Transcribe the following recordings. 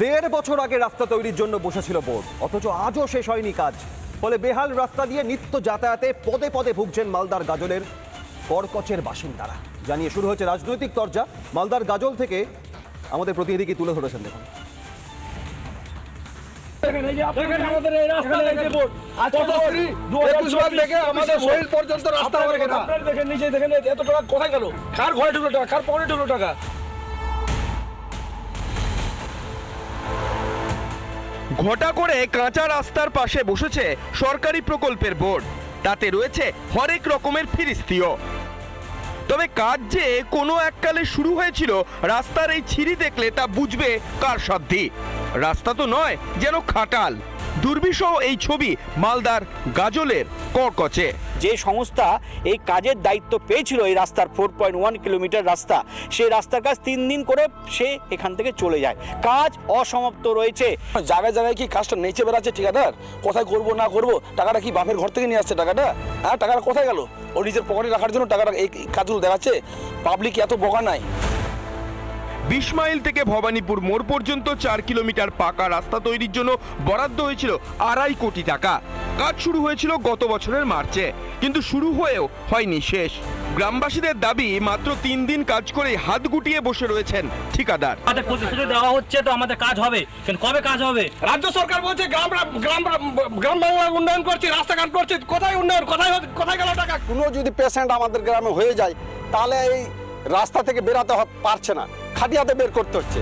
দেড় বছর আগে রাস্তা তৈরির জন্য বসেছিল বোর্ড। অথচ আজও শেষ হয়নি কাজ। ফলে বেহাল রাস্তা দিয়ে নিত্য যাতায়াতে পদে পদে ভুগছেন মালদার গাজলের করকচের বাসিন্দারা। জানিয়ে শুরু হয়েছে রাজনৈতিক তরজা। মালদার গাজল থেকে আমাদের প্রতিনিধি কি তুলে ধরেছেন দেখুন। আমাদের এই রাস্তা দেখেন কত স্ত্রী একুশ বার থেকে আমাদের শহীদ পর্যন্ত রাস্তা হওয়ার কথা আপনারা দেখেন নিচে দেখেন এত টাকা কোথায় গেল? কার ঘরে ঢুকলো টাকা? কার পকেটে ঢুকলো টাকা? ঘটা করে কাঁচা রাস্তার পাশে বসেছে সরকারি প্রকল্পের বোর্ড। তাতে রয়েছে হরেক রকমের ফিরিস্তিও। তবে কাজ যে কোনো এককালে শুরু হয়েছিল, রাস্তার এই ছিঁড়ি দেখলে তা বুঝবে কার সাধ্যি রাস্তা তো নয়, যেন খাটাল। দুর্বিষহ এই ছবি মালদার গাজলের করকচে। যে সংস্থা এই কাজের দায়িত্ব পেয়েছিল এই রাস্তার ফোর পয়েন্ট ওয়ান কিলোমিটার রাস্তা, সেই রাস্তার কাজ তিন দিন করে সে এখান থেকে চলে যায়। কাজ অসমাপ্ত রয়েছে। জায়গায় জায়গায় কি কাজটা নেচে বেড়াচ্ছে ঠিকাদার? কোথায় করব, না করব? টাকাটা কি বাপের ঘর থেকে নিয়ে আসছে টাকাটা? হ্যাঁ টাকাটা কোথায় গেল? ও নিজের পকেটে রাখার জন্য টাকাটা এই কাজগুলো দেখাচ্ছে? পাবলিক এত বোকা নাই। বিশ মাইল থেকে ভবানীপুর মোড় পর্যন্ত চার কিলোমিটার পাকা রাস্তা তৈরির জন্য বরাদ্দ হয়েছিল আড়াই কোটি টাকা। কাজ শুরু হয়েছিল গত বছরের মার্চে কিন্তু শুরু হয়েও হয়নি শেষ। গ্রামবাসীদের দাবি মাত্র তিন দিন কাজ করে হাত গুটিয়ে বসে রয়েছেন ঠিকাদার। আমাদের প্রতিশ্রুতি দেওয়া হচ্ছে তো আমাদের কাজ হবে। কিন্তু কবে কাজ হবে? রাজ্য সরকার বলছে গ্রাম গ্রাম গ্রাম বাংলা উন্নয়ন করছে রাস্তাঘাট করছে কোথায় উন্নয়ন কোথায় কোথায় গেল টাকা? কোনো যদি পেশেন্ট আমাদের গ্রামে হয়ে যায় তাহলে এই রাস্তা থেকে বেরাতে পারছে না। খাটিয়াতে বের করতে হচ্ছে।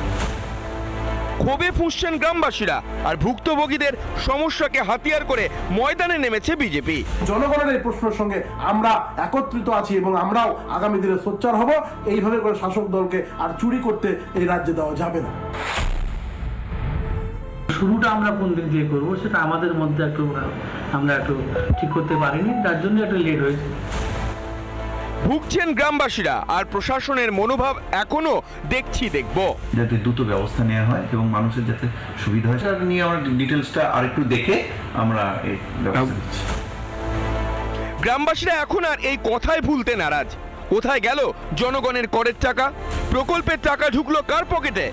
ক্ষোভে ফুঁসছেন গ্রামবাসীরা আর ভুক্তভোগীদের সমস্যাকে হাতিয়ার করে ময়দানে নেমেছে বিজেপি। জনগণের এই প্রশ্নের সঙ্গে আমরা একত্রিত আছি এবং আমরাও আগামী দিনে সোচ্চার হব। এইভাবে করে শাসক দলকে আর চুরি করতে এই রাজ্যে দেওয়া যাবে না। শুরুটা আমরা কোন দিক দিয়ে করব সেটা আমাদের মধ্যে একটু আমরা একটু ঠিক করতে পারিনি তার জন্য একটু লেট হয়েছে। ভুগছেন গ্রামবাসীরা আর প্রশাসনের মনোভাব এখনও দেখছি দেখব। যাতে দ্রুত ব্যবস্থা নেওয়া হয় এবং মানুষের যাতে সুবিধা হয় সেটা নিয়ে আমরা ডিটেলসটা আরেকটু দেখে আমরা গ্রামবাসীরা এখন আর এই কথায় ভুলতে নারাজ। কোথায় গেল জনগণের করের টাকা? প্রকল্পের টাকা ঢুকলো কার পকেটে?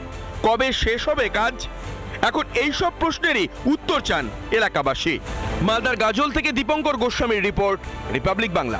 কবে শেষ হবে কাজ? এখন এই সব প্রশ্নেরই উত্তর চান এলাকাবাসী। মালদার গাজল থেকে দীপঙ্কর গোস্বামীর রিপোর্ট রিপাবলিক বাংলা।